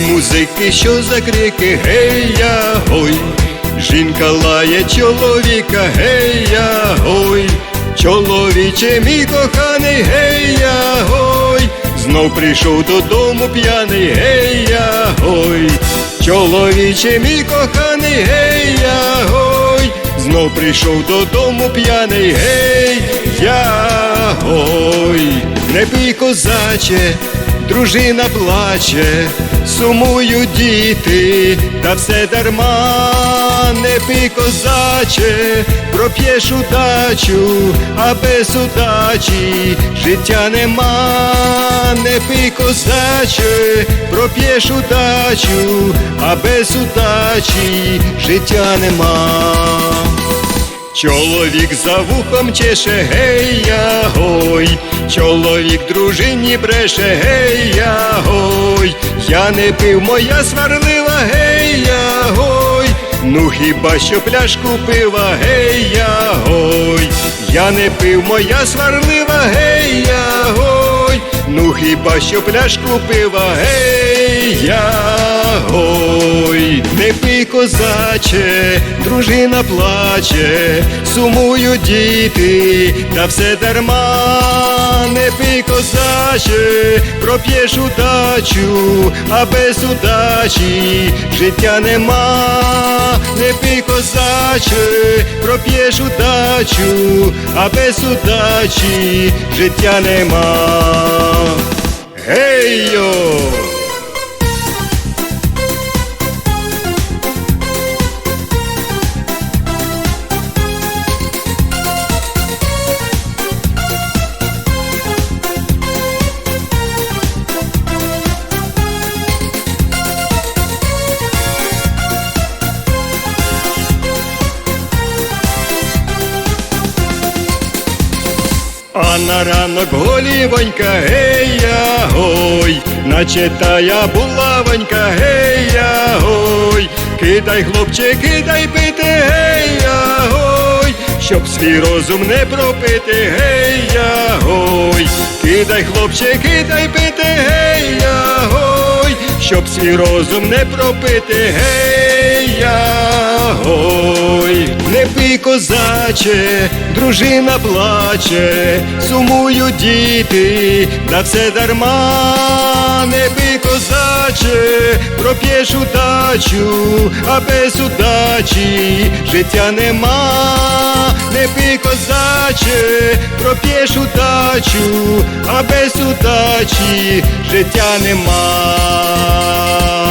музики, що за крики, гей-я, гой. Жінка лає чоловіка, гей-я, гой. Чоловіче мій коханий, гей-я, гой. Знов прийшов додому п'яний, гей-я, гой. Чоловіче мій коханий, гей-я, гой. Знов прийшов додому п'яний, гей, я гой. Не пий козаче, дружина плаче, сумують діти, та все дарма, не пий козаче, проп'єш удачу, а без удачі життя нема, не пий козаче, проп'єш удачу, а без удачі життя нема. Чоловік за вухом чеше, гей я гой, чоловік дружині бреше, гей я гой, я не пив, моя сварлива, гей я гой, ну хіба що пляшку пива, гей я гой, я не пив, моя сварлива, гей я гой, ну хіба що пляшку пива, гей я гой, не козаче, дружина плаче, сумують діти, та все дарма, не пий козаче, проп'єш удачу, а без удачі життя нема, не пий козаче, проп'єш удачу, а без удачі життя нема. Гей-йо! А на ранок голівонька, гей-я, гой, наче тая булавонька, гей-я, гой, кидай, хлопче, кидай пити, гей-я, гой, щоб свій розум не пропити, гей-я, гой, кидай, хлопче, кидай пити, гей-я, гой, щоб свій розум не пропити, гей-я, гой, не пий козаче, дружина плаче, сумують діти, та все дарма, не пий козаче, проп'єш удачу, а без удачі життя нема, не пий козаче, проп'єш удачу, а без удачі життя нема.